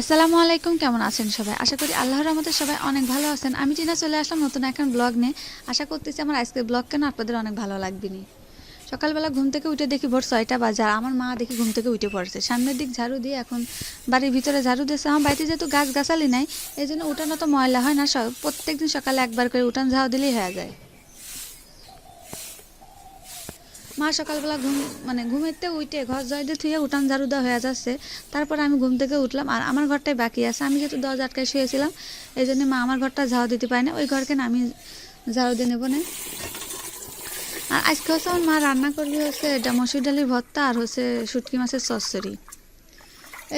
আসসালামু আলাইকুম, কেমন আছেন সবাই? আশা করি আল্লাহর রহমতে সবাই অনেক ভালো আছেন। আমি টিনা চলে আসলাম নতুন এখন ব্লগ নিয়ে। আশা করতেছি আমার আজকের ব্লগ কেন আপনাদের অনেক ভালো লাগবে নি সকালবেলা ঘুম থেকে উঠে দেখি ভোর ছয়টা বাজে আর আমার মা দেখি ঘুম থেকে উঠে পড়েছে। সামনের দিক ঝাড়ু দিয়ে এখন বাড়ির ভিতরে ঝাড়ু দিয়েছে। আমার বাড়িতে যেহেতু গাছ গাছালি নাই, এই জন্য উঠানো তো ময়লা হয় না। প্রত্যেক দিন সকালে একবার করে উঠান ঝাড়ু দিলেই হয়ে যায়। মা সকালবেলা ঘুম মানে ঘুমেতে উঠে ঘর জয় দিয়ে থুয়ে উঠান ঝাড়ু হয়ে যাচ্ছে। তারপরে আমি ঘুম থেকে উঠলাম আর আমার ঘরটাই বাকি আছে। আমি যেহেতু দরজা আটকায় শুয়েছিলাম এই জন্য মা আমার ঘরটা ঝাড়ু দিতে পারে না। ওই ঘরকে না আমি ঝাড়ু দিয়ে নেব না। আর আজকে হচ্ছে আমার মা রান্না করলে হচ্ছে এটা মসুর ডালির ভর্তা আর হচ্ছে শুটকি মাছের চচ্চড়ি।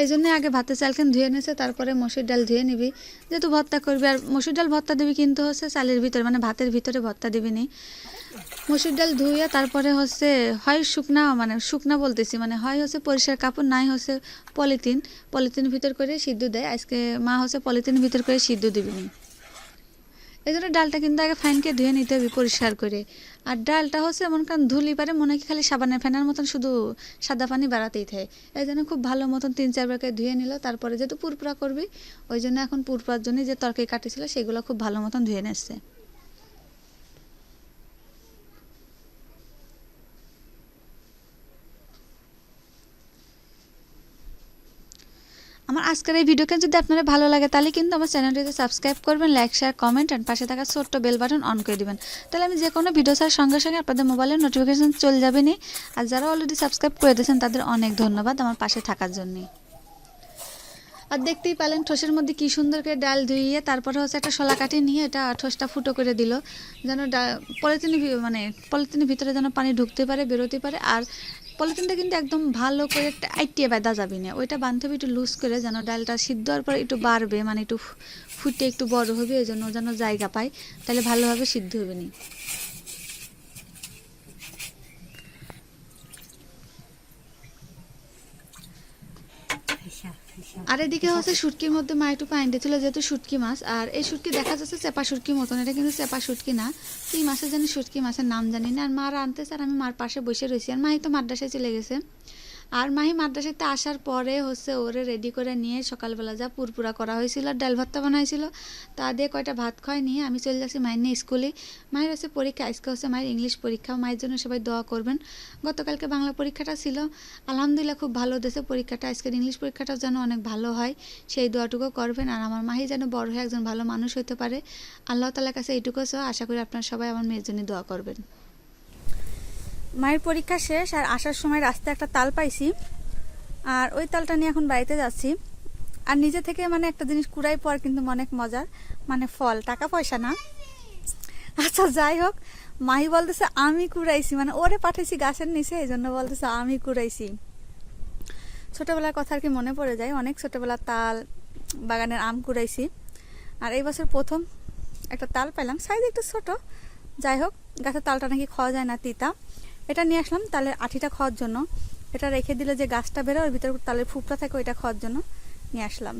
এই জন্য আগে ভাতের চালখান ধুয়ে নিয়েছে তারপরে মসুর ডাল ধুয়ে নিবি। যেহেতু ভর্তা করবি, আর মসুর ডাল ভর্তা দিবি কিন্তু হচ্ছে চালের ভিতরে মানে ভাতের ভিতরে ভর্তা দিবি নি মসুর ডাল ধুইয়া তারপরে হচ্ছে হয় শুকনা মানে শুকনা বলতেছি মানে হয় হচ্ছে পরিষ্কার কাপড়, নাই হচ্ছে পলিথিন পলিথিন ভিতর করে সিদ্ধ দেয়। আজকে মা হচ্ছে পলিথিন ভিতর করে সিদ্ধ দিবিনি এই জন্য ডালটা কিন্তু আগে ফাইনকে ধুয়ে নিতে হবে পরিষ্কার করে। আর ডালটা হচ্ছে এমন কারণ ধুলি পারে মনে হয় খালি সাবানের ফেনার মতন শুধু সাদা পানি বাড়াতেই থাকে। এই জন্য খুব ভালো মতন তিন চারবারকে ধুয়ে নিল, তারপরে যেহেতু পুরপুরা করবি, ওই জন্য এখন পুরপুরার জন্য যে তরকারি কাটেছিল, সেগুলো খুব ভালো মতন ধুয়ে নিচ্ছে। আমার আজকের এই ভিডিওকে যদি আপনারা ভালো লাগে, তাহলে কিন্তু আমার চ্যানেলটিতে সাবস্ক্রাইব করবেন লাইক শেয়ার কমেন্ট অ্যান্ড পাশে থাকা ছোট্ট বেল বাটন অন করে দেবেন। তাহলে আমি যে কোনো ভিডিও ছাড়ার সঙ্গে সঙ্গে আপনাদের মোবাইলের নোটিফিকেশান চলে যাবেনি আর যারা অলরেডি সাবস্ক্রাইব করে দিয়েছেন, তাদের অনেক ধন্যবাদ আমার পাশে থাকার জন্যে। আর দেখতেই পেলেন ঠোসের মধ্যে কি সুন্দর করে ডাল ধুইয়ে তারপরে হচ্ছে একটা শলা কাঠি নিয়ে এটা ঠোসটা ফুটো করে দিল। যেন পলিথিনের মানে পলিথিনের ভিতরে যেন পানি ঢুকতে পারে, বেরোতে পারে। আর পলিথিনটা কিন্তু একদম ভালো করে একটা আইটিয়ে বাঁধা যাবে না। ওইটা হবে একটু লুজ করে যেন ডালটা সিদ্ধ হওয়ার পর একটু বাড়বে মানে একটু ফুটে একটু বড় হবে এই জন্য যেন জায়গা পায়। তাহলে ভালোভাবে সিদ্ধ হবে না। আর এদিকে হচ্ছে শুটকির মধ্যে মা একটু পাইন দিয়েছিল, যেহেতু শুটকি মাছ, আর এই শুটকি দেখা যাচ্ছে চেপা শুটকির মতন, এটা কিন্তু চেপা শুটকি না। কি মাছের জানি শুটকি মাছের নাম জানি না, আর মা আনতেছে আর আমি মার পাশে বসে রয়েছি, আর মাহি তো মাদ্রাসায় চলে গেছে। আর মাহি মাদ্রাসাতে আসার পরে হচ্ছে ওরে রেডি করে নিয়ে সকালবেলা যা পুরপুরা করা হয়েছিল আর ডাল ভাতটা বানাইছিল। তা দিয়ে কয়টা ভাত খাওয়াই নিয়ে আমি চলে যাচ্ছি মায়ের নিয়ে স্কুলে। মায়ের হচ্ছে পরীক্ষা, আজকে হচ্ছে মায়ের ইংলিশ পরীক্ষা। মায়ের জন্য সবাই দোয়া করবেন। গতকালকে বাংলা পরীক্ষাটা ছিল। আলহামদুলিল্লাহ খুব ভালো দেশে পরীক্ষাটা। আজকের ইংলিশ পরীক্ষাটাও যেন অনেক ভালো হয়, সেই দোয়াটুকু করবেন। আর আমার মাহি যেন বড় হয়ে একজন ভালো মানুষ হতে পারে। আল্লাহ তালার কাছে এইটুকু আশা করি আপনারা সবাই আমার মেয়ের জন্য দোয়া করবেন। মায়ের পরীক্ষা শেষ আর আসার সময় রাস্তায় একটা তাল পাইছি। আর ওই তালটা নিয়ে এখন বাড়িতে যাচ্ছি। আর নিজে থেকে মানে একটা জিনিস কুড়াই পর কিন্তু অনেক মজার মানে ফল, টাকা পয়সা না। আচ্ছা যাই হোক, মাহি বলতেছে, আমি কুড়াইছি। মানে ওরে পাঠাইছি গাছের নিচে এই জন্য বলতেছে, আমি কুড়াইছি। ছোটোবেলার কথা আর কি মনে পড়ে যায়। অনেক ছোটোবেলার তাল, বাগানের আম কুড়াইছি। আর এই বছর প্রথম একটা তাল পেলাম সাইজ একটু ছোট। যাই হোক, গাছের তালটা নাকি খাওয়া যায় না তিতা। এটা নিয়ে আসলাম তালের আঠিটা খাওয়ার জন্য। এটা রেখে দিলে যে গাছটা বেরো ওর ভিতরে তালের ফুপটা থাকে, ওইটা খাওয়ার জন্য নিয়ে আসলাম।